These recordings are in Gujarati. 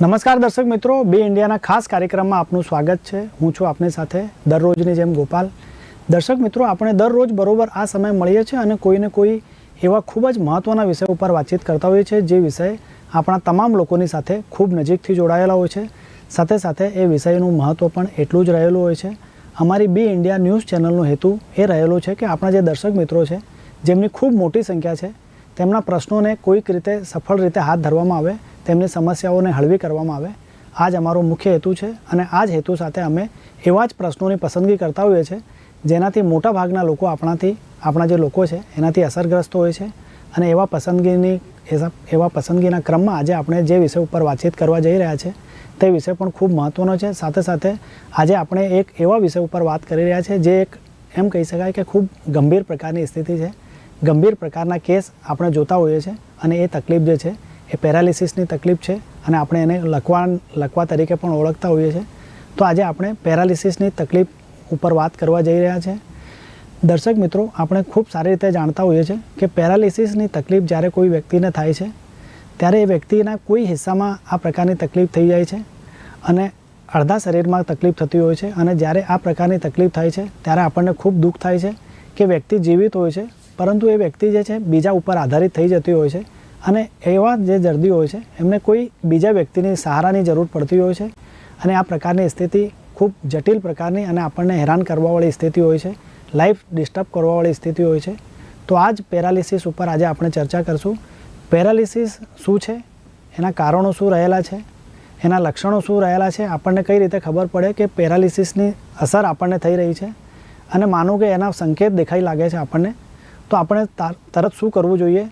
નમસ્કાર દર્શક મિત્રો, બે ઇન્ડિયાના ખાસ કાર્યક્રમમાં આપનું સ્વાગત છે. હું છું આપની સાથે દરરોજની જેમ ગોપાલ. દર્શક મિત્રો, આપણે દરરોજ બરોબર આ સમય મળીએ છીએ અને કોઈને કોઈ એવા ખૂબ જ મહત્ત્વના વિષય ઉપર વાતચીત કરતા હોઈએ છીએ, જે વિષય આપણા તમામ લોકોની સાથે ખૂબ નજીકથી જોડાયેલા હોય છે. સાથે સાથે એ વિષયનું મહત્ત્વ પણ એટલું જ રહેલું હોય છે. અમારી બી ઇન્ડિયા ન્યૂઝ ચેનલનો હેતુ એ રહેલો છે કે આપણા જે દર્શક મિત્રો છે, જેમની ખૂબ મોટી સંખ્યા છે તેમના પ્રશ્નોને કોઈક રીતે સફળ રીતે હાથ ધરવામાં આવે, તેમની સમસ્યાઓને હળવી કરવામાં આવે, આ જ અમારો મુખ્ય હેતુ છે અને આ જ હેતુ સાથે અમે એવા જ પ્રશ્નોની પસંદગી કરતા હોઈએ છીએ, જેનાથી મોટા ભાગના લોકો આપણાથી, આપણા જે લોકો છે, એનાથી અસરગ્રસ્ત હોય છે અને એવા પસંદગીની એવા- પસંદગીના ક્રમમાં આજે આપણે જે વિષય ઉપર વાતચીત કરવા જઈ રહ્યા છે, તે વિષય પણ ખૂબ મહત્ત્વનો છે. સાથે સાથે આજે આપણે એક એવા વિષય ઉપર વાત કરી રહ્યા છે, જે એક એમ કહી શકાય કે ખૂબ ગંભીર પ્રકારની સ્થિતિ છે. ગંભીર પ્રકારના કેસ આપણે જોતા હોઈએ છીએ અને એ તકલીફ જે છે, એ પેરાલિસિસની તકલીફ છે અને આપણે એને લખવા લખવા તરીકે પણ ઓળખતા હોઈએ છીએ. તો આજે આપણે પેરાલિસિસની તકલીફ ઉપર વાત કરવા જઈ રહ્યા છે. દર્શક મિત્રો, આપણે ખૂબ સારી રીતે જાણતા હોઈએ છીએ કે પેરાલિસિસની તકલીફ જ્યારે કોઈ વ્યક્તિને થાય છે, ત્યારે એ વ્યક્તિના કોઈ હિસ્સામાં આ પ્રકારની તકલીફ થઈ જાય છે અને અડધા શરીરમાં તકલીફ થતી હોય છે અને જ્યારે આ પ્રકારની તકલીફ થાય છે, ત્યારે આપણને ખૂબ દુઃખ થાય છે કે વ્યક્તિ જીવિત હોય છે પરંતુ એ વ્યક્તિ જે છે, બીજા ઉપર આધારિત થઈ જતી હોય છે અને એવા જે દર્દી હોય છે, એમને કોઈ બીજા વ્યક્તિની સહારાની જરૂર પડતી હોય છે અને આ પ્રકારની સ્થિતિ ખૂબ જટિલ પ્રકારની અને આપણને હેરાન કરવાવાળી સ્થિતિ હોય છે, લાઈફ ડિસ્ટર્બ કરવાવાળી સ્થિતિ હોય છે. તો આ જ પેરાલિસિસ ઉપર આજે આપણે ચર્ચા કરશું. પેરાલિસિસ શું છે? એના કારણો શું રહેલા છે? એના લક્ષણો શું રહેલા છે? આપણને કઈ રીતે ખબર પડે કે પેરાલિસિસની અસર આપણને થઈ રહી છે? અને માનું કે એના સંકેત દેખાઈ લાગે છે આપણને. તો આપણે તરત શું કરવું જોઈએ?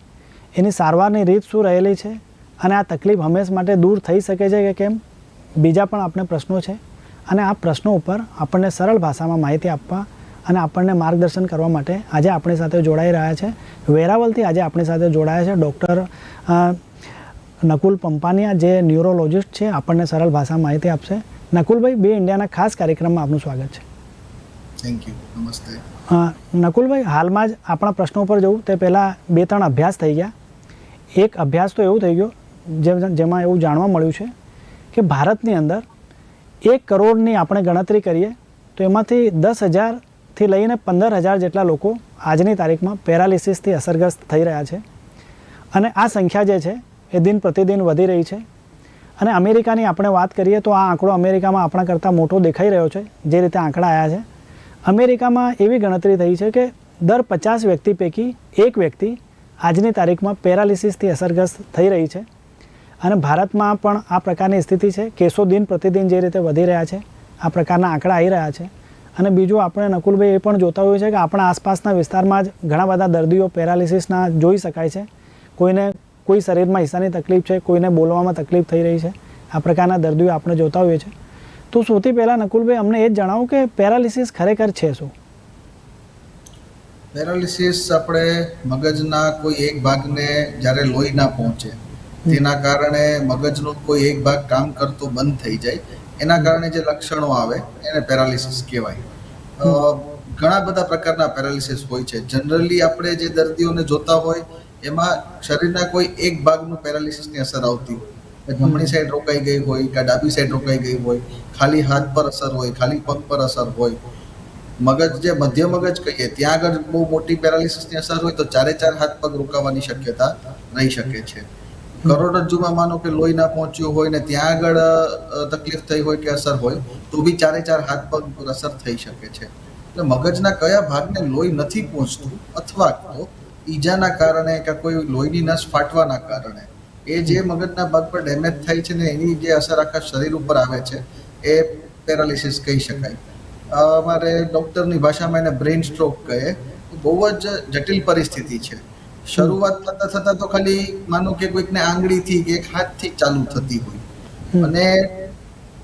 એની સારવારની રીત શું રહેલી છે? અને આ તકલીફ હંમેશ માટે દૂર થઈ શકે છે કે કેમ? બીજા પણ આપણે પ્રશ્નો છે. અને આ પ્રશ્નો ઉપર આપણને સરળ ભાષામાં માહિતી આપવા અને આપણને માર્ગદર્શન કરવા માટે આજે આપણી સાથે જોડાઈ રહ્યા છે. વેરાવલથી આજે આપણી સાથે જોડાયા છે ડૉક્ટર નકુલ પંપાનિયા, જે ન્યુરોલોજિસ્ટ છે, આપણને સરળ ભાષામાં માહિતી આપશે. નકુલભાઈ, બે ઇન્ડિયાના ખાસ કાર્યક્રમમાં આપનું સ્વાગત છે. થેન્ક યુ નમસ્તે નકુલભાઈ, હાલમાં જ આપણા પ્રશ્નો ઉપર જવું. તે પહેલાં બે ત્રણ અભ્યાસ થઈ ગયા. એક અભ્યાસ તો એવું થઈ ગયો, જેમાં એવું જાણવા મળ્યું છે કે ભારતની અંદર એક કરોડની આપણે ગણતરી કરીએ, તો એમાંથી દસ હજારથી લઈને પંદર હજાર જેટલા લોકો આજની તારીખમાં પેરાલિસિસથી અસરગ્રસ્ત થઈ રહ્યા છે. અને આ સંખ્યા જે છે, એ દિન પ્રતિદિન વધી રહી છે. અને અમેરિકાની આપણે વાત કરીએ તો આ આંકડો અમેરિકામાં આપણા કરતાં મોટો દેખાઈ રહ્યો છે, જે રીતે આંકડા આવ્યા છે. અમેરિકામાં એવી ગણતરી થઈ છે કે દર પચાસ વ્યક્તિ પૈકી એક વ્યક્તિ આજની તારીખમાં પેરાલિસિસથી અસરગ્રસ્ત થઈ રહી છે. અને ભારતમાં પણ આ પ્રકારની સ્થિતિ છે. કેસો દિન પ્રતિદિન જે રીતે વધી રહ્યા છે, આ પ્રકારના આંકડા આવી રહ્યા છે. અને બીજું આપણે નકુલભાઈ એ પણ જોતા હોઈએ છે કે આપણા આસપાસના વિસ્તારમાં જ ઘણા બધા દર્દીઓ પેરાલિસિસના જોઈ શકાય છે. કોઈને કોઈ શરીરમાં હિસ્સાની તકલીફ છે, કોઈને બોલવામાં તકલીફ થઈ રહી છે. આ પ્રકારના દર્દીઓ આપણે જોતા હોઈએ છીએ. તો સૌથી પહેલાં નકુલભાઈ, અમને એ જણાવો કે પેરાલિસિસ ખરેખર છે શું? પેરાલિસિસ આપણે મગજના કોઈ એક ભાગને જ્યારે લોહી ના પહોંચે, તેના કારણે મગજનો કોઈ એક ભાગ કામ કરતો બંધ થઈ જાય. એના કારણે જે લક્ષણો આવે, એને પેરાલિસિસ કહેવાય. ઘણા બધા પ્રકારના પેરાલિસિસ હોય છે. જનરલી આપણે જે દર્દીઓને જોતા હોય, એમાં શરીરના કોઈ એક ભાગનું પેરાલિસિસની અસર આવતી હોય. જમણી સાઈડ રોકાઈ ગઈ હોય કે ડાબી સાઈડ રોકાઈ ગઈ હોય, ખાલી હાથ પર અસર હોય, ખાલી પગ પર અસર હોય, મગજ જે મધ્ય મગજ કહીએ, ત્યાં આગળ બહુ મોટી પેરાલિસિસની અસર હોય તો ચારે ચાર હાથ પગ રોકાવાની શક્યતા રહી શકે છે. કરોડરજ્જુમાં માનો કે લોહી ના પહોંચ્યું હોય ને ત્યાં આગળ તકલીફ થઈ હોય કે અસર હોય, તો બી ચારે ચાર હાથ પગ પર અસર થઈ શકે છે. એટલે મગજના કયા ભાગને લોહી નથી પહોંચતું અથવા તો ઈજાના કારણે કે કોઈ લોહીની નસ ફાટવાના કારણે એ જે મગજના ભાગ પર ડેમેજ થાય છે ને એની જે અસર આખા શરીર ઉપર આવે છે એ પેરાલિસિસ કહી શકાય. અમારે ડૉક્ટરની ભાષામાં એને બ્રેઇન સ્ટ્રોક કહે બહુ જ જટિલ પરિસ્થિતિ છે. શરૂઆત થતાં થતાં તો ખાલી માનો કે કોઈકને આંગળીથી કે એક હાથથી ચાલુ થતી હોય. અને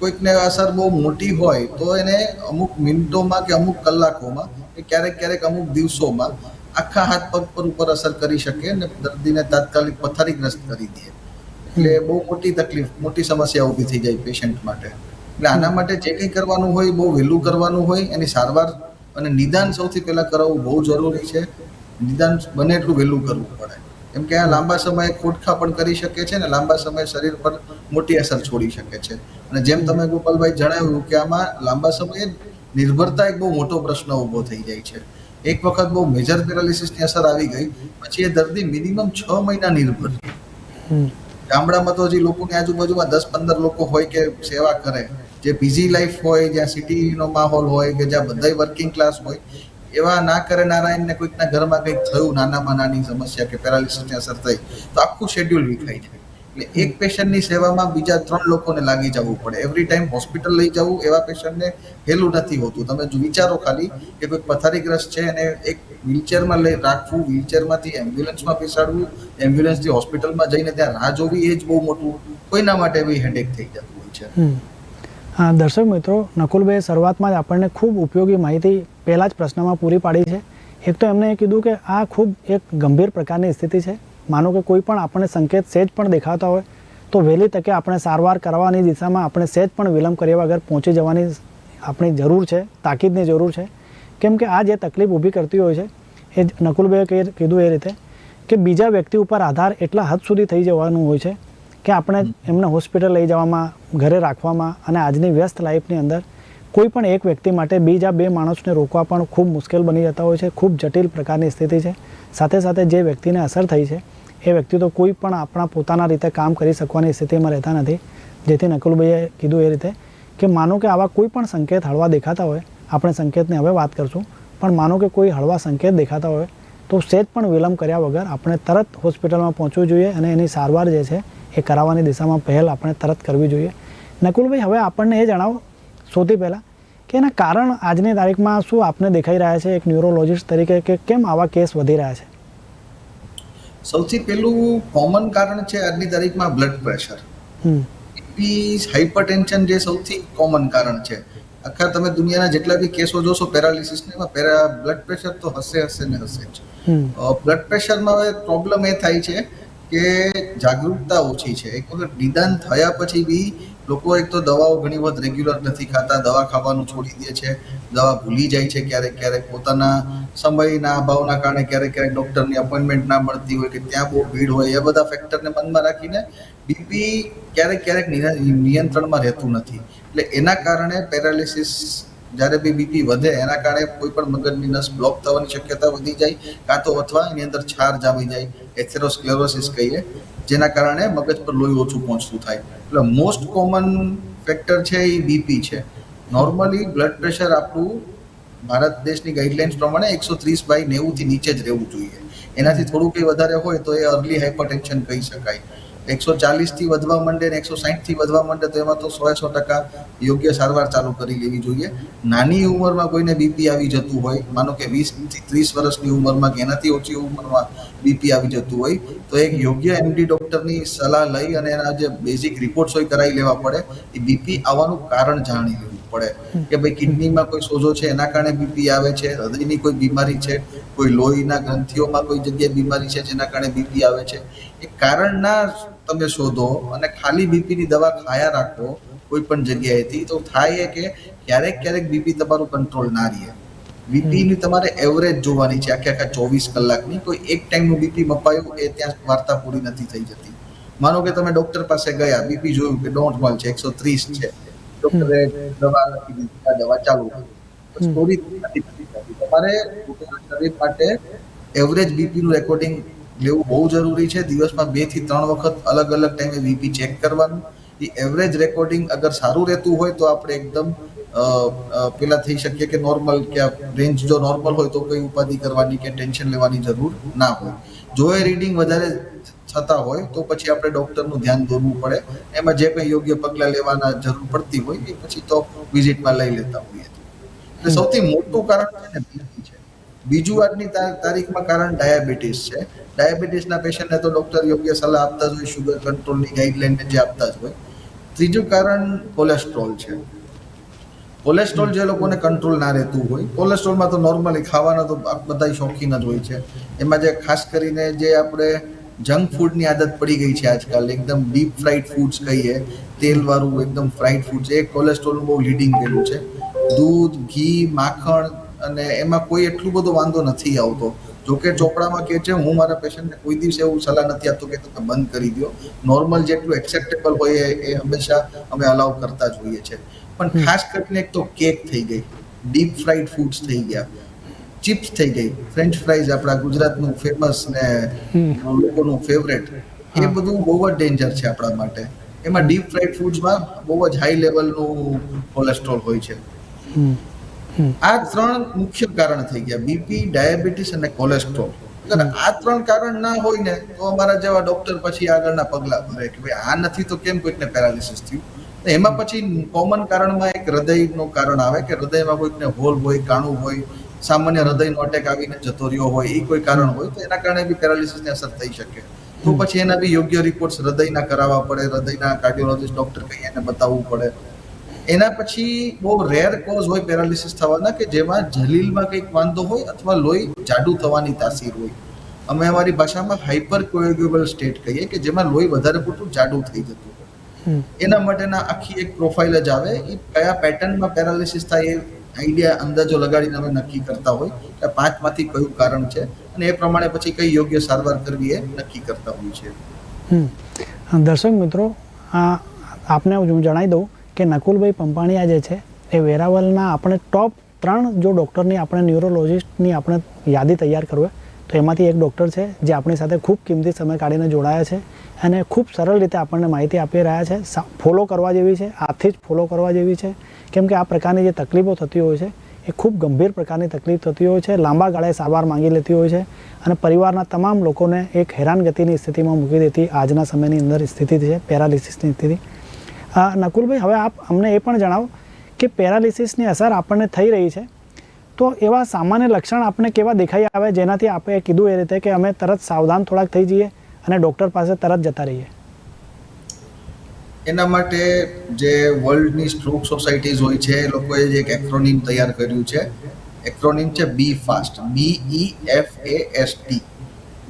કોઈકને અસર બહુ મોટી હોય તો એને અમુક મિનિટોમાં કે અમુક કલાકોમાં કે ક્યારેક ક્યારેક અમુક દિવસોમાં આખા હાથ પગ પર ઉપર અસર કરી શકે અને દર્દીને તાત્કાલિક પથારીગ્રસ્ત કરી દે. એટલે બહુ મોટી તકલીફ, મોટી સમસ્યા ઊભી થઈ જાય પેશન્ટ માટે. એટલે આના માટે જે કંઈ કરવાનું હોય, બહુ વહેલું કરવાનું હોય, એની સારવાર અને નિદાન સૌથી પહેલાં કરાવવું બહુ જરૂરી છે. નિદાન બને એટલું વહેલું કરવું પડે. કેમ કે આ લાંબા સમયે ખોટખા પણ કરી શકે છે ને લાંબા સમયે શરીર પર મોટી અસર છોડી શકે છે. અને જેમ તમે ગોપાલભાઈ જણાવ્યું કે આમાં લાંબા સમયે નિર્ભરતા એક બહુ મોટો પ્રશ્ન ઊભો થઈ જાય છે. એક વખત બહુ મેજર પેરાલિસિસની અસર આવી ગઈ. પછી એ દર્દી મિનિમમ છ મહિના નિર્ભર. ગામડામાં તો હજી લોકોની આજુબાજુમાં દસ પંદર લોકો હોય કે સેવા કરે જે બિઝી લાઈફ હોય જ્યાં સિટીનો માહોલ હોય કે જ્યાં બધાય વર્કિંગ ક્લાસ હોય એવા ના કરે નારાયણને કોઈકના ઘરમાં કંઈક થયું નાનામાં નાની સમસ્યા કે પેરાલિસિસની અસર થઈ તો આખું શેડ્યુલ વિખાઈ જાય. એટલે એક પેશન્ટની સેવામાં બીજા ત્રણ લોકોને લાગી જવું પડે. એવરી ટાઈમ હોસ્પિટલ લઈ જવું એવા પેશન્ટને હેલું નથી હોતું. તમે જો વિચારો ખાલી કે કોઈ પથારીગ્રસ્ત છે અને એક વ્હીલચેરમાં લઈ રાખવું વ્હીલચેરમાંથી એમ્બ્યુલન્સમાં બેસાડવું એમ્બ્યુલન્સથી હોસ્પિટલમાં જઈને ત્યાં રાહ જોવી, એ જ બહુ મોટું કોઈના માટે બી હેડેક થઈ જતું હોય છે. હા, દર્શક મિત્રો નકુલભાઈ શરૂઆતમાં જ આપણને ખૂબ ઉપયોગી માહિતી પહેલા જ પ્રશ્નમાં પૂરી પાડી છે. એક તો એમને કીધું કે આ ખૂબ એક ગંભીર પ્રકારની સ્થિતિ છે. માનો કે કોઈ પણ આપણને સંકેત સહેજ પણ દેખાતા હોય, તો વહેલી તકે આપણે સારવાર કરવાની દિશામાં આપણે સહેજ પણ વિલંબ કર્યા વગર પહોંચી જવાની આપણી જરૂર છે, તાકીદની જરૂર છે. કેમ કે આ જે તકલીફ ઊભી કરતી હોય છે, એ નકુલભાઈએ કીધું એ રીતે કે બીજા વ્યક્તિ ઉપર આધાર એટલા હદ સુધી થઈ જવાનું હોય છે કે આપણે એમને હોસ્પિટલ લઈ જવામાં, ઘરે રાખવામાં અને આજની વ્યસ્ત લાઈફની અંદર કોઈ પણ એક વ્યક્તિ માટે બીજા બે માણસને રોકવા પણ ખૂબ મુશ્કેલ બની જતા હોય છે, ખૂબ જટિલ પ્રકારની સ્થિતિ છે. સાથે સાથે જે વ્યક્તિને અસર થઈ છે, એ વ્યક્તિ તો કોઈ પણ આપણા પોતાના રીતે કામ કરી શકવાની સ્થિતિમાં રહેતા નથી. જેથી નકુલભાઈએ કીધું એ રીતે કે માનો કે આવા કોઈ પણ સંકેત હળવા દેખાતા હોય, આપણે સંકેતની હવે વાત કરશું, પણ માનો કે કોઈ હળવા સંકેત દેખાતા હોય, તો સેજ પણ વિલંબ કર્યા વગર આપણે તરત હોસ્પિટલમાં પહોંચવું જોઈએ અને એની સારવાર જે છે, એ કરાવવાની દિશામાં પહેલ આપણે તરત કરવી જોઈએ. નકુલભાઈ, હવે આપણને એ જણાવો સૌથી પહેલાં કે એના કારણ આજની તારીખમાં શું આપને દેખાઈ રહ્યા છે એક ન્યુરોલોજિસ્ટ તરીકે કે કેમ આવા કેસ વધી રહ્યા છે? સૌથી પહેલું કોમન કારણ છે આજની તારીખમાં બ્લડ પ્રેશર હાઇપરટેન્શન જે સૌથી કોમન કારણ છે. આખા તમે દુનિયાના જેટલા બી કેસો જોશો પેરાલિસિસને એમાં પેરા બ્લડ પ્રેશર તો હશે હશે ને હશે જ. બ્લડ પ્રેશરમાં હવે પ્રોબ્લેમ એ થાય છે કે જાગૃતતા ઓછી છે. એક વખત નિદાન થયા પછી બી લોકો એક તો દવાઓ ઘણી વખત રેગ્યુલર નથી ખાતા, દવા ખાવાનું છોડી દે છે, દવા ભૂલી જાય છે ક્યારેક ક્યારેક. પોતાના સમયના અભાવના કારણે ક્યારેક ક્યારેક ડૉક્ટરની અપોઇન્ટમેન્ટ ના મળતી હોય કે ત્યાં બહુ ભીડ હોય, એ બધા ફેક્ટરને મનમાં રાખીને બીપી ક્યારેક ક્યારેક નિયંત્રણમાં રહેતું નથી. એટલે એના કારણે પેરાલિસિસ જ્યારે બી બીપી વધે, એના કારણે કોઈ પણ મગજની નસ બ્લોક થવાની શક્યતા વધી જાય, કાં તો અથવા એની અંદર છાર જામી જાય, એથેરોસ્ક્લેરોસિસ કહીએ. જેના કારણે મગજ પર લોહી ઓછું પહોંચતું થાય. એટલે મોસ્ટ કોમન ફેક્ટર છે એ બીપી છે. નોર્મલી બ્લડ પ્રેશર આપણું ભારત દેશની ગાઈડલાઇન્સ પ્રમાણે એકસો ત્રીસ બાય નેવુંથી નીચે જ રહેવું જોઈએ. એનાથી થોડું કંઈ વધારે હોય તો એ અર્લી હાઇપરટેન્શન કહી શકાય. એકસો ચાલીસથી વધવા માંડે ને એકસો સાહીઠથી વધવા માંડે તો એમાં તો સો સો ટકા યોગ્ય સારવાર ચાલુ કરી લેવી જોઈએ. નાની ઉંમરમાં કોઈને બીપી આવી જતું હોય, માનો કે વીસથી ત્રીસ વર્ષની ઉંમરમાં કે એનાથી ઓછી ઉંમરમાં બીપી આવી જતું હોય, તો એક યોગ્ય એમડી ડૉક્ટરની સલાહ લઈ અને એના જે બેઝિક રિપોર્ટ્સ હોય કરાવી લેવા પડે. એ બીપી આવવાનું કારણ જાણી લેવું પડે. કે ભાઈ કિડનીમાં કોઈ સોજો છે, એના કારણે બીપી આવે છે, હૃદયની કોઈ બીમારી છે, કોઈ લોહીના ગ્રંથિઓમાં કોઈ જગ્યાએ બીમારી છે, જેના કારણે બીપી આવે છે. એ કારણના તમે શોધો અને ખાલી બીપીની દવા ખાયા રાખો કોઈ પણ જગ્યાએથી તો થાય કે ક્યારેક ક્યારેક બીપી તમારું કંટ્રોલ ના રહે. બીપીની તમારે એવરેજ જોવાની છે આખે આખા ચોવીસ કલાકની કોઈ એક ટાઈમનું બીપી મપાયું એ ત્યાં વાર્તા પૂરી નથી થઈ જતી. માનો કે તમે ડોક્ટર પાસે ગયા બીપી જોયું કે નોર્મલ છે એકસો ત્રીસ છે. ડોક્ટરે દવા લખી દીધી દવા ચાલુ સ્ટોરી. તમારે શરીર માટે એવરેજ બીપીનું રેકોર્ડિંગ લેવું બહુ જરૂરી છે. દિવસમાં બેથી ત્રણ વખત અલગ અલગ ટાઈમે વીપી ચેક કરવાનું. એ એવરેજ રેકોર્ડિંગ અગર સારું રહેતું હોય તો આપણે એકદમ પેલા થઈ શકીએ કે નોર્મલ કે રેન્જ જો નોર્મલ હોય તો કોઈ ઉપાધિ કરવાની કે ટેન્શન લેવાની જરૂર ના હોય. જો એ રીડિંગ વધારે થતા હોય તો પછી આપણે ડૉક્ટરનું ધ્યાન દોરવું પડે. એમાં જે કંઈ યોગ્ય પગલાં લેવાના જરૂર પડતી હોય એ પછી તો વિઝિટમાં લઈ લેતા હોઈએ. એટલે સૌથી મોટું કારણ છે ને બીપી છે. બીજું આજની તારીખમાં કારણ ડાયાબિટીસ છે. ડાયાબિટીસના પેશન્ટને તો ડૉક્ટર યોગ્ય સલાહ આપતા જ હોય શુગર કંટ્રોલની ગાઈડલાઈન જે આપતા જ હોય. ત્રીજું કારણ કોલેસ્ટ્રોલ છે. કોલેસ્ટ્રોલ જે લોકોને કંટ્રોલ ના રહેતું હોય કોલેસ્ટ્રોલમાં તો નોર્મલી ખાવાના તો બધા શોખીન જ હોય છે. એમાં જે ખાસ કરીને જે આપણે જંક ફૂડની આદત પડી ગઈ છે આજકાલ, એકદમ ડીપ ફ્રાઈડ ફૂડ્સ કહીએ, તેલવાળું એકદમ ફ્રાઈડ ફૂડ છે એ કોલેસ્ટ્રોલનું બહુ લીડિંગ પેલું છે. દૂધ, ઘી, માખણ અને એમાં કોઈ એટલું બધો વાંધો નથી આવતો. જોકે ચોપડામાં કે છે હું મારા પેશન્ટને કોઈ દિવસ એવું સલાહ નથી આપતો કે તમે બંધ કરી દો. નોર્મલ જેટલું એક્સેપ્ટેબલ હોય એ- હંમેશા અમે અલાઉ કરતા જ હોઈએ છીએ. પણ ખાસ કરીને એક તો કેક થઈ ગઈ ડીપ ફ્રાઈડ ફૂડ્સ થઈ ગયા ચિપ્સ થઈ ગઈ ફ્રેન્ચ ફ્રાઈઝ આપણા ગુજરાતનું ફેમસ ને લોકોનું ફેવરેટ એ બધું બહુ જ ડેન્જર છે આપણા માટે. એમાં ડીપ ફ્રાઈડ ફૂડ્સમાં બહુ જ હાઈ લેવલનું કોલેસ્ટ્રોલ હોય છે. આ ત્રણ મુખ્ય કારણ થઈ ગયા. બીપી ડાયાબિટીસ અને કોલેસ્ટ્રોલ આ ત્રણ કારણ ના હોય ને, તો અમારા જેવા ડોક્ટર પછી આગળના પગલા ભરે કે ભાઈ આ નથી તો કેમ કોઈકને પેરાલિસિસ થયું? એમાં પછી કોમન કારણમાં એક હૃદયનું કારણ આવે કે હૃદયમાં કોઈકને હોલ હોય, કાણું હોય, સામાન્ય હૃદયનો અટેક આવીને જતો રહ્યો હોય એ કોઈ કારણ હોય, તો એના કારણે બી પેરાલિસિસની અસર થઈ શકે. તો પછી એના બી યોગ્ય રિપોર્ટ્સ હૃદયના કરાવવા પડે, હૃદયના કાર્ડિયોલોજીસ્ટ ડોક્ટર કહીએ એને બતાવવું પડે. એના પછી બહુ રેર કોઝ હોય પેરાલિસિસ થવાના કે જેમાં જલીલમાં કંઈક વાંધો હોય અથવા લોહી જાડું થવાની તાસીર હોય અમે અમારી ભાષામાં હાઇપર કોએગ્યુબલ સ્ટેટ કહીએ કે જેમાં લોહી વધારે પૂરતું જાડું થઈ જતું હોય. એના માટેના આખી એક પ્રોફાઇલ જ આવે એ કયા પેટર્નમાં પેરાલિસિસ થાય એ આઈડિયા અંદાજો લગાડીને અમે નક્કી કરતા હોય કે પાંચમાંથી કયું કારણ છે અને એ પ્રમાણે પછી કઈ યોગ્ય સારવાર કરવી એ નક્કી કરતા હોય છે હમ. દર્શક મિત્રો આ આપને હું જણાવી દઉં કે નકુલભાઈ પંપાણીયા જે છે, એ વેરાવલના આપણે ટોપ ત્રણ જો ડૉક્ટરની આપણે ન્યુરોલોજિસ્ટની આપણે યાદી તૈયાર કરવી તો એમાંથી એક ડૉક્ટર છે, જે આપણી સાથે ખૂબ કિંમતી સમય કાઢીને જોડાયા છે અને ખૂબ સરળ રીતે આપણને માહિતી આપી રહ્યા છે ફોલો કરવા જેવી છે આથી જ ફોલો કરવા જેવી છે. કેમ કે આ પ્રકારની જે તકલીફો થતી હોય છે, એ ખૂબ ગંભીર પ્રકારની તકલીફ થતી હોય છે, લાંબા ગાળે સારવાર માંગી લેતી હોય છે અને પરિવારના તમામ લોકોને એક હેરાનગતિની સ્થિતિમાં મૂકી દેતી આજના સમયની અંદર સ્થિતિ છે, પેરાલિસિસની સ્થિતિ. નકુલભાઈ, હવે આપ અમને એ પણ જણાવો કે પેરાલિસિસની અસર આપણને થઈ રહી છે. તો એવા સામાન્ય લક્ષણ આપણને કેવા દેખાઈ આવે જેનાથી આપણે કીધું એ રીતે કે અમે તરત સાવધાન થોડાક થઈ જઈએ અને ડૉક્ટર પાસે તરત જતા રહીએ? એના માટે જે વર્લ્ડની સ્ટ્રોક સોસાયટીઝ હોય છે, એ લોકોએ જે એક એક્રોનિમ તૈયાર કર્યું છે. એક્રોનિમ છે be fast B E F A S T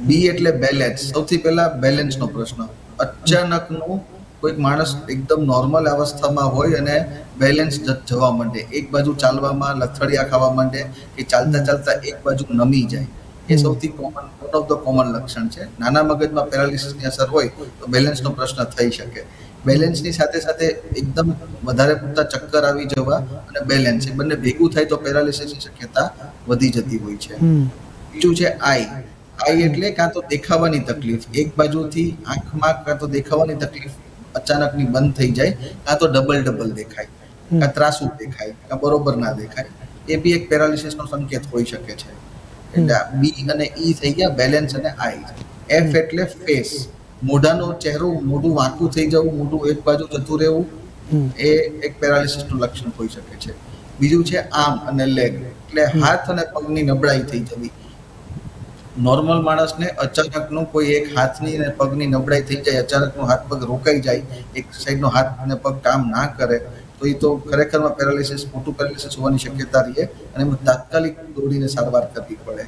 B એટલે બેલેન્સ સૌથી પહેલા બેલેન્સનો પ્રશ્ન. અચાનકનું કોઈક માણસ એકદમ નોર્મલ અવસ્થામાં હોય અને બેલેન્સ જવા માંડે. એક બાજુ ચાલવામાં લથડિયા ખાવા માંડે કે ચાલતા ચાલતા એક બાજુ નમી જાય. એ સૌથી common one of the common લક્ષણ છે. નાના મગજમાં પેરાલિસિસની અસર હોય તો બેલેન્સનો પ્રશ્ન થઈ શકે. બેલેન્સની સાથે સાથે એકદમ વધારે પૂરતા ચક્કર આવી જવા અને બેલેન્સ એ બંને ભેગું થાય તો પેરાલિસિસની શક્યતા વધી જતી હોય છે. બીજું છે આઈ. આઈ એટલે કાં તો દેખાવાની તકલીફ. એક બાજુથી આંખમાં કાં તો દેખાવાની તકલીફ. અચાનકની બંધ થઈ જાય કાં તો ડબલ ડબલ દેખાય કાં ત્રાસુ દેખાય કાં બરોબર ના દેખાય. એ બી એક પેરાલિસિસનો સંકેત હોઈ શકે છે. એટલે બી અને ઈ થઈ ગયા બેલેન્સ અને આઈ. એફ એટલે ફેસ. મોઢાનો ચહેરો મોઢું વાંકું થઈ જવું મોઢું એક બાજુ જતું રહેવું એ એક પેરાલિસિસનું લક્ષણ હોઈ શકે છે. બીજું છે આર્મ અને લેગ. એટલે હાથ અને પગની નબળાઈ થઈ જવી. નોર્મલ માણસને અચાનકનું કોઈ એક હાથની અને પગની નબળાઈ થઈ જાય, અચાનકનું હાથ પગ રોકાઈ જાય, એક સાઈડનો હાથ અને પગ કામ ના કરે, તો એ તો ખરેખરમાં પેરાલિસિસ મોટું પેરાલિસિસ હોવાની શક્યતા રહે અને એમાં તાત્કાલિક દોડીને સારવાર કરવી પડે.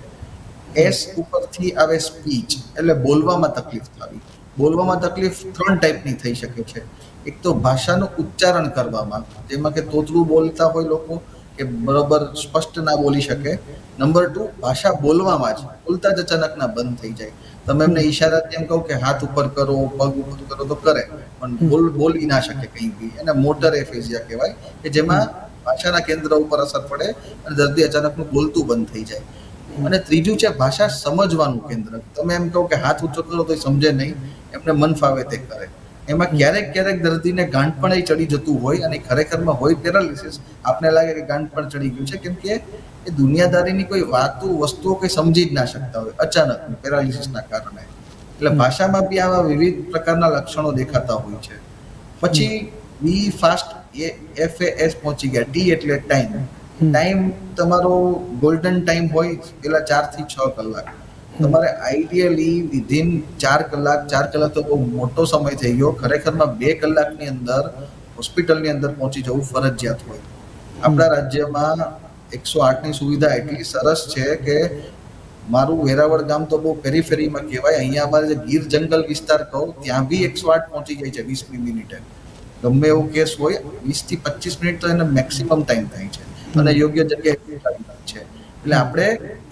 એસ ઉપરથી આવે સ્પીચ એટલે બોલવામાં તકલીફ થવી. બોલવામાં તકલીફ ત્રણ ટાઈપની થઈ શકે છે. એક તો ભાષાનું ઉચ્ચારણ કરવામાં, જેમાં કે તોતરું બોલતા હોય લોકો કે બરોબર સ્પષ્ટ ના બોલી શકે. નંબર ટુ ભાષા બોલવામાં જ બોલતા જ અચાનક ના બંધ થઈ જાય. તમે એમને ઈશારાથી એમ કહો કે હાથ ઉપર કરો, પગ ઉપર કરો તો કરે. પણ બોલ બોલી ના શકે કંઈ બી. એને મોટર એફેઝિયા કહેવાય કે જેમાં ભાષાના કેન્દ્ર ઉપર અસર પડે અને દર્દી અચાનકનું બોલતું બંધ થઈ જાય. અને ત્રીજું છે ભાષા સમજવાનું કેન્દ્ર. તમે એમ કહો કે હાથ ઊંચો કરો તો સમજે નહીં. એમને મન ફાવે તે કરે. એમાં ક્યારેક ક્યારેક દર્દીને ગાંઠ પણ ચડી જતું હોય અને ખરેખરમાં હોય પેરાલિસિસ. આપને લાગે કે ગાંઠ પણ ચડી ગયું છે? કેમ કે એ દુનિયાદારીની કોઈ વાતો વસ્તુઓ કોઈ સમજી જ ના શકતા હોય અચાનક પેરાલિસિસના કારણે. એટલે ભાષામાં બી આવા વિવિધ પ્રકારના લક્ષણો દેખાતા હોય છે. પછી be fast A F A S પહોંચી ગયા. ટી એટલે ટાઈમ. ટાઈમ તમારો ગોલ્ડન ટાઈમ હોય પેલા ચારથી છ કલાક. તમારે આઈડિયલી વિધિન ચાર કલાક ચાર કલાક તો બહુ મોટો સમય થઈ ગયો. ખરેખરમાં બે કલાકની અંદર હોસ્પિટલની અંદર પહોંચી જવું ફરજિયાત હોય. આપણા રાજ્યમાં એકસો આઠની સુવિધા એટલી સરસ છે કે મારું વેરાવળ ગામ તો બહુ પેરીફેરીમાં કહેવાય. અહીંયા અમારે જે ગીર જંગલ વિસ્તાર કહો ત્યાં બી એકસો આઠ પહોંચી જાય છે વીસમી મિનિટે ગમે એવો કેસ હોય વીસથી પચીસ મિનિટ તો એને મેક્સિમમ ટાઈમ થાય છે. અને યોગ્ય જગ્યાએ છે. એટલે આપણે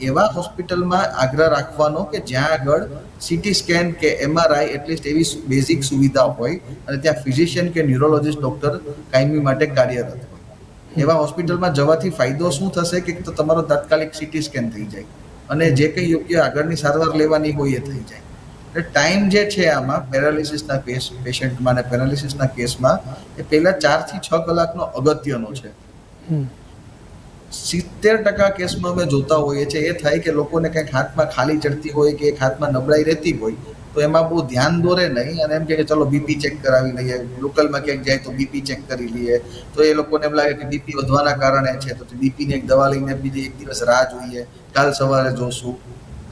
એવા હોસ્પિટલમાં આગ્રહ રાખવાનો કે જ્યાં આગળ સીટી સ્કેન કે એમઆરઆઈ એટલીસ્ટ એવી બેઝિક સુવિધા હોય અને ત્યાં ફિઝિશિયન કે ન્યુરોલોજીસ્ટ ડોક્ટર કાયમી માટે કાર્યરત હોય. એવા હોસ્પિટલમાં જવાથી ફાયદો શું થશે કે તો તમારો તાત્કાલિક સીટી સ્કેન થઈ જાય અને જે કંઈ યોગ્ય આગળની સારવાર લેવાની હોય એ થઈ જાય. એટલે ટાઈમ જે છે આમાં પેરાલિસિસના કેસ પેશન્ટમાં અને પેરાલિસિસના કેસમાં એ પહેલાં ચારથી છ કલાકનો અગત્યનો છે. સિત્તેર ટકા કેસમાં અમે જોતા હોઈએ છીએ. એ થાય કે લોકોને કંઈક હાથમાં ખાલી ચડતી હોય કે એક હાથમાં નબળાઈ રહેતી હોય, તો એમાં બહુ ધ્યાન દોરે નહીં અને એમ કે ચલો બીપી ચેક કરાવી લઈએ. લોકલમાં ક્યાંક જાય તો બીપી ચેક કરી લઈએ. તો એ લોકોને એમ લાગે કે બીપી વધવાના કારણે છે, તો બીપીની એક દવા લઈને બીજી એક દિવસ રાહ જોઈએ. કાલ સવારે જોશું.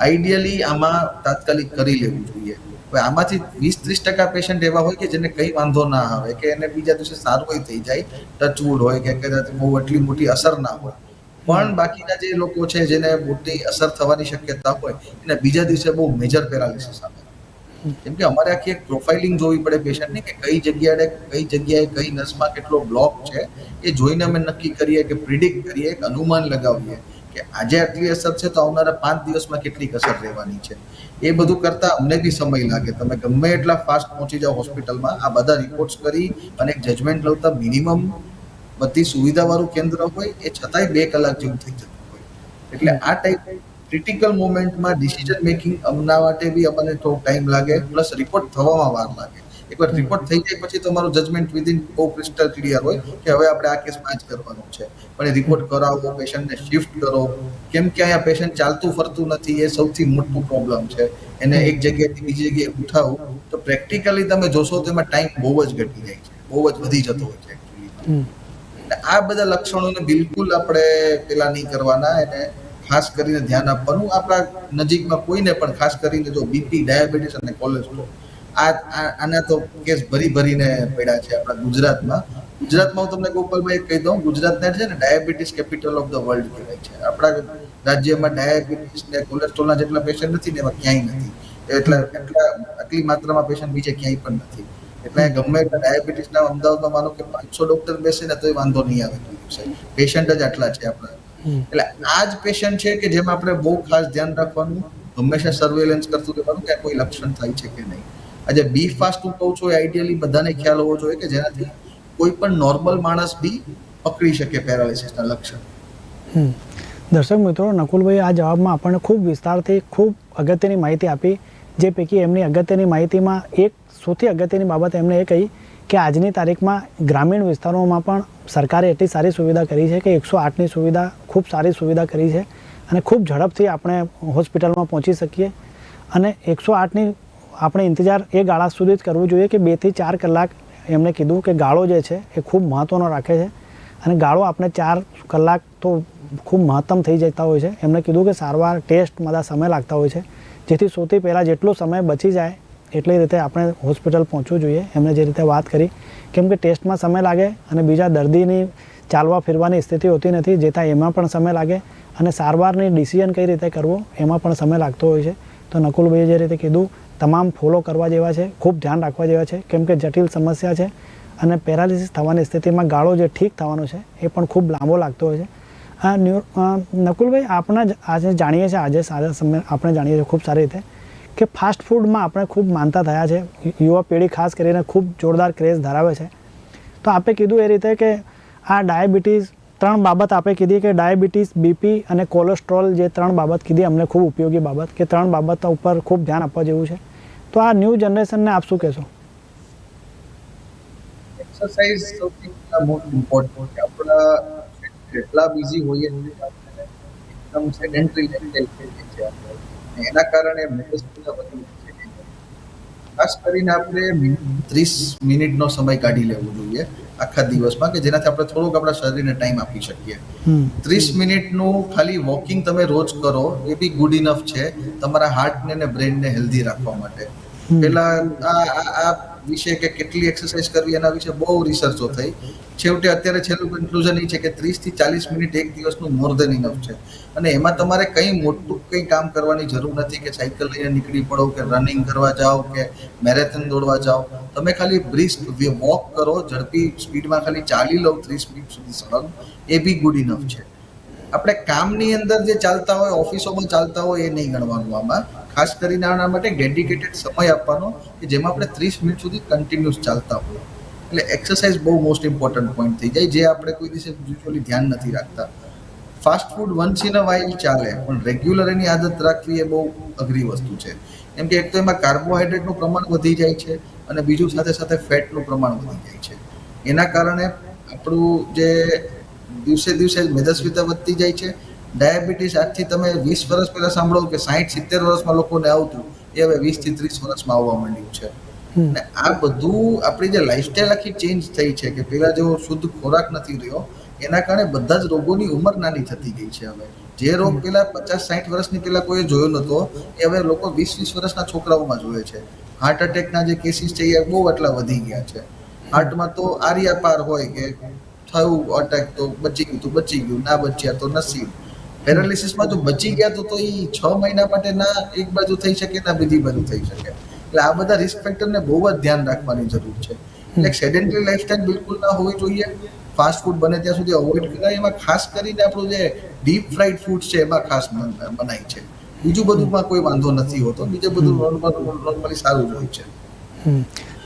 આઈડિયલી આમાં તાત્કાલિક કરી લેવું જોઈએ. આમાંથી વીસ ત્રીસ ટકા પેશન્ટ એવા હોય કે જેને કંઈ વાંધો ના આવે, કે એને બીજા દિવસે સારું થઈ જાય ટચવુડ હોય કે કદાચ બહુ એટલી મોટી અસર ના હોય. પણ બાકીના જે લોકો છે, જેને મોટી અસર થવાની શક્યતા હોય, એને બીજા દિવસે બહુ મેજર પેરાલિસિસ આવે કેમ કે અમારે આખી એક પ્રોફાઇલિંગ જોવી પડે પેશન્ટની કે કઈ જગ્યાએ કઈ જગ્યાએ, કઈ નસમાં કેટલો બ્લોક છે, એ જોઈને અમે નક્કી કરીએ કે પ્રિડિક્ટ કરીએ, એક અનુમાન લગાવીએ કે આજે આટલી અસર છે તો આવનારા પાંચ દિવસમાં કેટલીક અસર રહેવાની છે. એ બધું કરતા અમને બી સમય લાગે. તમે ગમે એટલા ફાસ્ટ પહોંચી જાઓ હોસ્પિટલમાં આ બધા રિપોર્ટ્સ કરી અને જજમેન્ટ લવતા મિનિમમ બધી સુવિધાવાળું કેન્દ્ર હોય, એ છતાંય બે કલાક જેવું થઈ જતું હોય. એટલે આ ટાઈપ ક્રિટિકલ મોમેન્ટમાં ડિસિઝન મેકિંગ અમના માટે બી આપણને થોડો ટાઈમ લાગે પ્લસ રિપોર્ટ થવામાં વાર લાગે. એકવાર રિપોર્ટ થઈ જાય પછી તમારું જજમેન્ટ વિધિન બહુ ક્રિસ્ટલ ક્લિયર હોય કે હવે આપણે આ કેસમાં જ કરવાનું છે. પણ એ રિપોર્ટ કરાવો પેશન્ટને શિફ્ટ કરો. કેમ કે અહીંયા પેશન્ટ ચાલતું ફરતું નથી, એ સૌથી મોટું પ્રોબ્લેમ છે. એને એક જગ્યાએથી બીજી જગ્યાએ ઉઠાવવું તો પ્રેક્ટિકલી તમે જોશો તો એમાં ટાઈમ બહુ જ ઘટી જાય છે. બહુ જ વધી જતો હોય છે આ બધા લક્ષણોને બિલકુલ આપણે પેલા નહીં કરવાના. એને ખાસ કરીને ધ્યાન આપવાનું. આપણા નજીકમાં કોઈને પણ ખાસ કરીને જો બીપી ડાયાબિટીસ અને કોલેસ્ટ્રોલ આ આના તો કેસ ભરી ભરીને પડ્યા છે આપણા ગુજરાતમાં. ગુજરાતમાં હું તમને ગોપાલભાઈ કહી દઉં. ગુજરાતને છે ને diabetes capital of the world કહેવાય છે. આપણા રાજ્યમાં ડાયાબિટીસ ને કોલેસ્ટ્રોલના જેટલા પેશન્ટ નથી ને એમાં ક્યાંય નથી. એટલા એટલા આટલી માત્રામાં પેશન્ટ બીજે ક્યાંય પણ નથી. એટલે ગમે ડાયાબિટીસના અમદાવાદમાં માનો કે પાંચસો ડોક્ટર બેસે ને તોય વાંધો નહીં આવે. પેશન્ટ જ આટલા છે આપણા. એટલે આ જ પેશન્ટ છે કે જેમાં આપણે બહુ ખાસ ધ્યાન રાખવાનું હંમેશા સર્વેલન્સ કરતું રહેવાનું કે કોઈ લક્ષણ થાય છે કે નહીં. આજે બી ફાસ્ટ હું કહું છું આઈડિયલી બધાને ખ્યાલ હોવો જોઈએ કે જેનાથી કોઈ પણ નોર્મલ માણસ બી પકડી શકે પેરાલિસિસના લક્ષણ. દર્શક મિત્રો નકુલભાઈ આ જવાબમાં આપણને ખૂબ વિસ્તારથી ખૂબ અગત્યની માહિતી આપી. જે પૈકી એમની અગત્યની માહિતીમાં એક, સૌથી અગત્યની બાબત એમણે એ કહી કે આજની તારીખમાં ગ્રામીણ વિસ્તારોમાં પણ સરકારે એટલી સારી સુવિધા કરી છે કે એકસો આઠની સુવિધા, ખૂબ સારી સુવિધા કરી છે અને ખૂબ ઝડપથી આપણે હોસ્પિટલમાં પહોંચી શકીએ. અને એકસો આઠની આપણે ઇંતજાર એ ગાળા સુધી જ કરવું જોઈએ કે બેથી ચાર કલાક એમણે કીધું કે ગાળો જે છે એ ખૂબ મહત્ત્વનો રાખે છે. અને ગાળો આપણે ચાર કલાક તો ખૂબ મહત્તમ થઈ જતા હોય છે. એમણે કીધું કે સારવાર, ટેસ્ટ, બધા સમય લાગતા હોય છે. જેથી સૌથી પહેલાં જેટલો સમય બચી જાય એટલી રીતે આપણે હોસ્પિટલ પહોંચવું જોઈએ. એમણે જે રીતે વાત કરી, કેમ કે ટેસ્ટમાં સમય લાગે અને બીજા દર્દીની ચાલવા ફિરવાની સ્થિતિ હોતી નથી જેથી એમાં પણ સમય લાગે અને સારવારની ડિસિઝન કઈ રીતે કરવો એમાં પણ સમય લાગતો હોય છે. તો નકુલભાઈએ જે રીતે કીધું, તમામ ફોલો કરવા જેવા છે, ખૂબ ધ્યાન રાખવા જેવા છે, કેમ કે જટિલ સમસ્યા છે અને પેરાલિસિસ થવાની સ્થિતિમાં ગાળો જે ઠીક થવાનો છે, એ પણ ખૂબ લાંબો લાગતો હોય છે. ન્યુ નકુલભાઈ, આપણા આજે જાણીએ છીએ, આજે સારા સમય આપણે જાણીએ છીએ ખૂબ સારી રીતે કે ફાસ્ટ ફૂડમાં આપણે ખૂબ માનતા થયા છે. યુવા પેઢી ખાસ કરીને ખૂબ જોરદાર ક્રેઝ ધરાવે છે. તો આપે કીધું એ રીતે કે આ ડાયાબિટીસ, ત્રણ બાબત આપે કીધી કે ડાયાબિટીસ બીપી અને કોલેસ્ટ્રોલ જે ત્રણ બાબત કીધી, અમને ખૂબ ઉપયોગી બાબત કે ત્રણ બાબત ઉપર ખૂબ ધ્યાન આપવા જેવું છે. તો આ ન્યૂ જનરેશનને આપ શું કહેશો? એક્સરસાઇઝ સૌથી મોસ્ટ ઇમ્પોર્ટન્ટ આપણા જેટલા બિઝી હોઈએ છીએ એકદમ સેડેન્ટરી લાઈફ થઈ છે આપણે. એના કારણે મગજના વધુ ખાસ કરીને આપણે ત્રીસ મિનિટનો સમય કાઢી લેવો જોઈએ આખા દિવસમાં કે જેનાથી આપણે થોડુંક આપણા શરીરને ટાઈમ આપી શકીએ. ત્રીસ મિનિટનું ખાલી વોકિંગ તમે રોજ કરો એ બી ગુડ ઇનફ છે તમારા હાર્ટને ને બ્રેનને હેલ્ધી રાખવા માટે. પેલા આ વિશે કે કેટલી એક્સરસાઇઝ કરવી એના વિશે બહુ રિસર્ચો થઈ. છેવટે અત્યારે છેલ્લું કન્ક્લુઝન એ છે કે ત્રીસથી ચાલીસ મિનિટ એક દિવસનું મોર દેન ઇનફ છે. અને એમાં તમારે કંઈ મોટું કંઈ કામ કરવાની જરૂર નથી કે સાયકલ લઈને નીકળી પડો કે રનિંગ કરવા જાઓ કે મેરેથોન દોડવા જાઓ. તમે ખાલી બ્રિસ્ક વોક કરો, ઝડપી સ્પીડમાં ખાલી ચાલી લો ત્રીસ મિનિટ સુધી સળંગ એ બી ગુડ ઇનફ છે. આપણે કામની અંદર જે ચાલતા હોય ઓફિસોમાં ચાલતા હોય, એ નહીં ગણવાનું આમાં. ખાસ કરીને આના માટે ડેડિકેટેડ સમય આપવાનો કે જેમાં આપણે ત્રીસ મિનિટ સુધી કન્ટિન્યુઅસ ચાલતા હોય એટલે એક્સરસાઇઝ બહુ મોસ્ટ ઇમ્પોર્ટન્ટ પોઈન્ટ થઈ જાય, જે આપણે કોઈ દિવસે યુઝ્યુઅલી ધ્યાન નથી રાખતા. Fast food once in a while ચાલે, પણ રેગ્યુલર એની આદત રાખવી એ બહુ અઘરી વસ્તુ છે. કેમ કે એક તો એમાં કાર્બોહાઈડ્રેટનું પ્રમાણ વધી જાય છે અને બીજું સાથે સાથે ફેટનું પ્રમાણ વધી જાય છે. એના કારણે આપણું જે દિવસે દિવસે મેદસ્વીતા વધતી જાય છે ડાયાબિટીસ આજથી તમે વીસ વર્ષ પહેલા સાંભળો કે સાહીઠ સિત્તેર વર્ષમાં લોકોને આવતું એ હવે વીસથી ત્રીસ વર્ષમાં આવવા માંડ્યું છે. અને આ બધું આપણી જે લાઈફસ્ટાઈલ આખી ચેન્જ થઈ છે કે પહેલા જેવો શુદ્ધ ખોરાક નથી રહ્યો એના કારણે બધા જ રોગોની ઉંમર નાની થતી ગઈ છે હવે. જે રોગ પેલા પચાસ સાઠ વર્ષની પેલા કોઈ જોયો નતો એ હવે લોકો વીસ વીસ વર્ષના છોકરાઓમાં જોવે છે. હાર્ટ એટેકના જે કેસીસ છે એ બહુ આટલા વધી ગયા છે. હાર્ટમાં તો આર્યા પાર હોય કે થયું અટેક તો બચી ગયું તો બચી ગયું ના બચ્યા તો નસીબ. પેરાલિસિસમાં જો બચી ગયા તો તો એ છ મહિના માટે ના એક બાજુ થઈ શકે ના બીજી બાજુ થઈ શકે. એટલે આ બધા રિસ્ક ફેક્ટરને બહુ જ ધ્યાન રાખવાની જરૂર છે. એટલે સેડેન્ટરી લાઈફસ્ટાઈલ બિલકુલ ના હોવી જોઈએ. ફાસ્ટ ફૂડ બને ત્યાં સુધી અવોઇડ કરાય. એમાં ખાસ કરીને આપણું જે ડીપ ફ્રાઈડ ફૂડ છે એમાં ખાસ મનાય છે. બીજું બધુંમાં કોઈ વાંધો નથી હોતો. બીજું બધું નોર્મલી સારું જ હોય છે.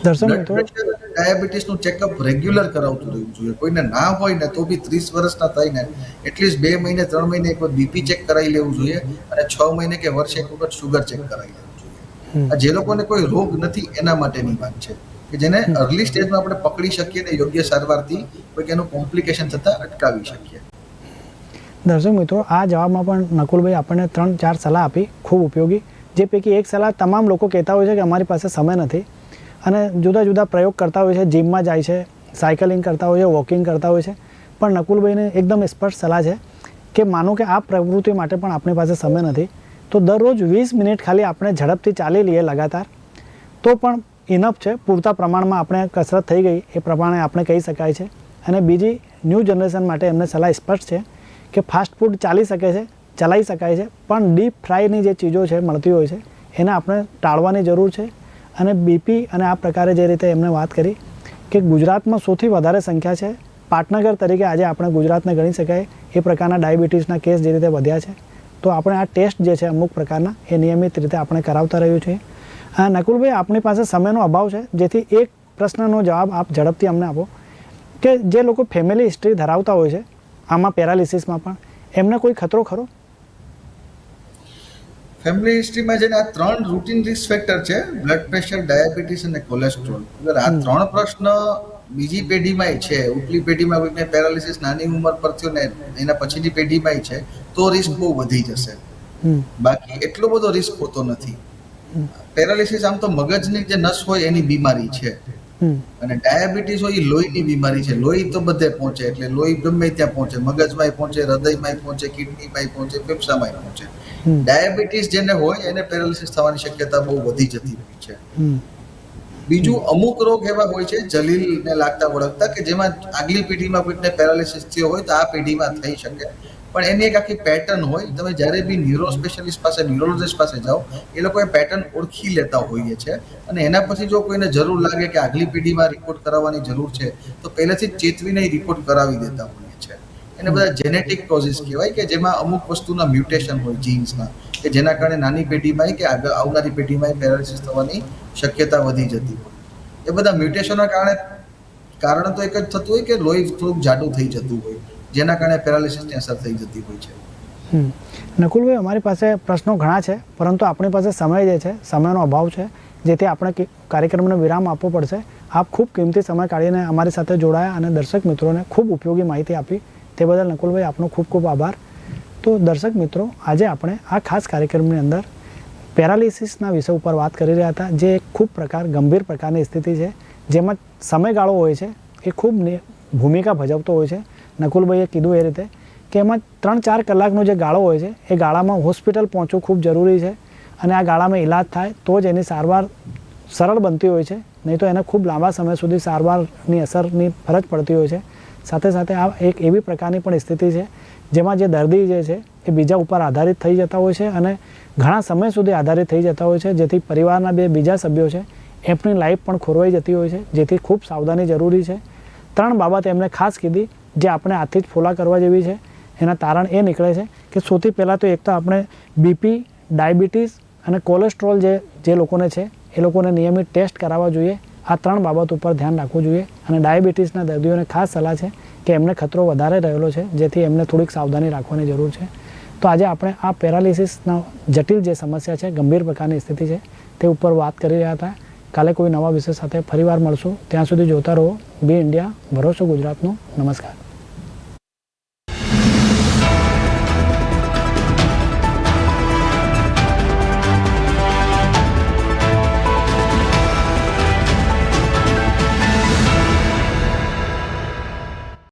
અને ડાયાબિટીસનું ચેકઅપ રેગ્યુલર કરાવતું રહેવું જોઈએ. કોઈને ના હોય ને તો બી ત્રીસ વર્ષના થઈને એટલીસ્ટ બે મહિને ત્રણ મહિને એક વખત બીપી ચેક કરાવી લેવું જોઈએ અને છ મહિને કે વર્ષે એક વખત શુગર ચેક કરાવી લેવું જોઈએ. જે લોકોને કોઈ રોગ નથી એના માટેની વાત છે. કે જેને અર્લી સ્ટેજમાં આપણે પકડી શકીએ ને યોગ્ય સારવારથી કોઈક એનું કોમ્પ્લિકેશન થતા અટકાવી શકીએ. દર્શક મિત્રો આ જવાબમાં પણ નકુલભાઈ આપણને ત્રણ ચાર સલાહ આપી ખૂબ ઉપયોગી. જે પૈકી એક સલાહ તમામ લોકો કહેતા હોય છે કે અમારી પાસે સમય નથી. અને જુદા જુદા પ્રયોગ કરતા હોય છે, જીમમાં જાય છે, સાયકલિંગ કરતા હોય છે, વોકિંગ કરતા હોય છે. પણ નકુલભાઈને એકદમ સ્પષ્ટ સલાહ છે કે માનો કે આ પ્રવૃત્તિ માટે પણ આપણી પાસે સમય નથી, તો દરરોજ વીસ મિનિટ ખાલી આપણે ઝડપથી ચાલી લઈએ લગાતાર. તો પણ ઇનફ છે, પૂરતા પ્રમાણમાં આપણે કસરત થઈ ગઈ, એ પ્રમાણે આપણે કહી શકાય છે. અને બીજી ન્યૂ જનરેશન માટે એમને સલાહ સ્પષ્ટ છે કે ફાસ્ટ ફૂડ ચાલી શકે છે ચલાવી શકાય છે, પણ ડીપ ફ્રાયની જે ચીજો છે, મળતી હોય છે, એને આપણે ટાળવાની જરૂર છે. અને બીપી અને આ પ્રકારે જે રીતે એમને વાત કરી કે ગુજરાતમાં સૌથી વધારે સંખ્યા છે, પાટનગર તરીકે આજે આપણે ગુજરાતને ગણી શકાય, એ પ્રકારના ડાયાબિટીસના કેસ જે રીતે વધ્યા છે. તો આપણે આ ટેસ્ટ જે છે અમુક પ્રકારના, એ નિયમિત રીતે આપણે કરાવતા રહ્યું છે હા, નકુલભાઈ આપણી પાસે સમયનો અભાવ છે, જેથી એક પ્રશ્નનો જવાબ આપ ઝડપથી અમને આપો. કે જે લોકો ફેમિલી હિસ્ટ્રી ધરાવતા હોય છે, આમાં પેરાલિસિસમાં પણ, એમને કોઈ ખતરો ખરો? ફેમિલી હિસ્ટ્રીમાં છે ને આ ત્રણ રૂટીન રિસ્ક ફેક્ટર છે બ્લડ પ્રેશર ડાયાબિટીસ અને કોલેસ્ટ્રોલ અગર આ ત્રણ પ્રશ્ન બીજી પેઢીમાં છે ઉપલી પેઢીમાં કોઈને પેરાલિસિસ નાની ઉંમર પર થયો ને એના પછીની પેઢીમાં છે તો રિસ્ક બહુ વધી જશે. બાકી એટલો બધો રિસ્ક હોતો નથી. પેરાલિસિસ આમ તો મગજની જે નસ હોય એની બીમારી છે. અને ડાયાબિટીસ હોય એ લોહીની બીમારી છે. લોહી તો બધે પહોંચે એટલે લોહી ગમે ત્યાં પહોંચે મગજમાં પહોંચે હૃદયમાં પહોંચે કિડનીમાં પહોંચે ફેફસામાં પહોંચે. ડાયાબિટીસ જેને હોય એને પેરાલિસિસ થવાની શક્યતા બહુ વધી જતી હોય છે. બીજું અમુક રોગ એવા હોય છે જલીલને લાગતા વળગતા કે જેમાં આગલી પેઢીમાં કોઈકને પેરાલિસિસ થયો હોય તો આ પેઢીમાં થઈ શકે. પણ એની એક આખી પેટર્ન હોય તમે જ્યારે બી ન્યુરો સ્પેશિયાલિસ્ટ પાસે ન્યુરોલોજિસ્ટ પાસે જાઓ એ લોકો એ પેટર્ન ઓળખી લેતા હોઈએ છે. અને એના પછી જો કોઈને જરૂર લાગે કે આગલી પેઢીમાં રિપોર્ટ કરાવવાની જરૂર છે તો પહેલેથી જ ચેતવીને રિપોર્ટ કરાવી દેતા છે એને બધા જેનેટિક કોઝિસ કહેવાય કે જેમાં અમુક વસ્તુના મ્યુટેશન હોય જીન્સના કે જેના કારણે નાની પેઢીમાં કે આગળ આવનારી પેઢીમાં પેરાલિસિસ થવાની શક્યતા વધી જતી હોય. એ બધા મ્યુટેશનના કારણે, કારણ તો એક જ થતું હોય કે લોહી થોડુંક જાડું થઈ જતું હોય, જેના કારણે પેરાલિસિસની અસર થઈ જતી હોય છે. નકુલભાઈ, અમારી પાસે પ્રશ્નો ઘણા છે, પરંતુ આપણી પાસે સમય જે છે, સમયનો અભાવ છે, જેથી આપણે કાર્યક્રમને વિરામ આપવો પડશે. આપ ખૂબ કિંમતી સમય કાઢીને અમારી સાથે જોડાયા અને દર્શક મિત્રોને ખૂબ ઉપયોગી માહિતી આપી. તે બદલ નકુલભાઈ, આપનો ખૂબ ખૂબ આભાર. તો દર્શક મિત્રો, આજે આપણે આ ખાસ કાર્યક્રમની અંદર પેરાલિસિસના વિષય ઉપર વાત કરી રહ્યા હતા, જે એક ખૂબ પ્રકાર, ગંભીર પ્રકારની સ્થિતિ છે, જેમાં સમયગાળો હોય છે, એ ખૂબ ભૂમિકા ભજવતો હોય છે. નકુલભાઈએ કીધું એ રીતે કે એમાં ત્રણ ચાર કલાકનો જે ગાળો હોય છે, એ ગાળામાં હોસ્પિટલ પહોંચવું ખૂબ જરૂરી છે અને આ ગાળામાં ઈલાજ થાય તો જ એની સારવાર સરળ બનતી હોય છે, નહીં તો એને ખૂબ લાંબા સમય સુધી સારવારની અસરની ફરજ પડતી હોય છે. સાથે સાથે આ એક એવી પ્રકારની પણ સ્થિતિ છે, જેમાં જે દર્દી જે છે, એ બીજા ઉપર આધારિત થઈ જતા હોય છે અને ઘણા સમય સુધી આધારિત થઈ જતા હોય છે, જેથી પરિવારના બે બીજા સભ્યો છે, એમની લાઈફ પણ ખોરવાઈ જતી હોય છે, જેથી ખૂબ સાવધાની જરૂરી છે. ત્રણ બાબત એમણે ખાસ કીધી, જે આપણે આથી જ ફોલા કરવા જેવી છે. એના તારણ એ નીકળે છે કે સૌથી પહેલાં તો એક તો આપણે બીપી ડાયાબિટીસ અને કોલેસ્ટ્રોલ જે જે લોકોને છે, એ લોકોને નિયમિત ટેસ્ટ કરાવવા જોઈએ. આ ત્રણ બાબત ઉપર ધ્યાન રાખવું જોઈએ. અને ડાયાબિટીસના દર્દીઓને ખાસ સલાહ છે કે એમને ખતરો વધારે રહેલો છે, જેથી એમને થોડીક સાવધાની રાખવાની જરૂર છે. તો આજે આપણે આ પેરાલિસિસના જટિલ જે સમસ્યા છે, ગંભીર પ્રકારની સ્થિતિ છે, તે ઉપર વાત કરી રહ્યા હતા. કાલે કોઈ નવા વિષય સાથે ફરીવાર મળશું. ત્યાં સુધી જોતા રહો. બી ઇન્ડિયા, ભરોસો ગુજરાતનું. નમસ્કાર.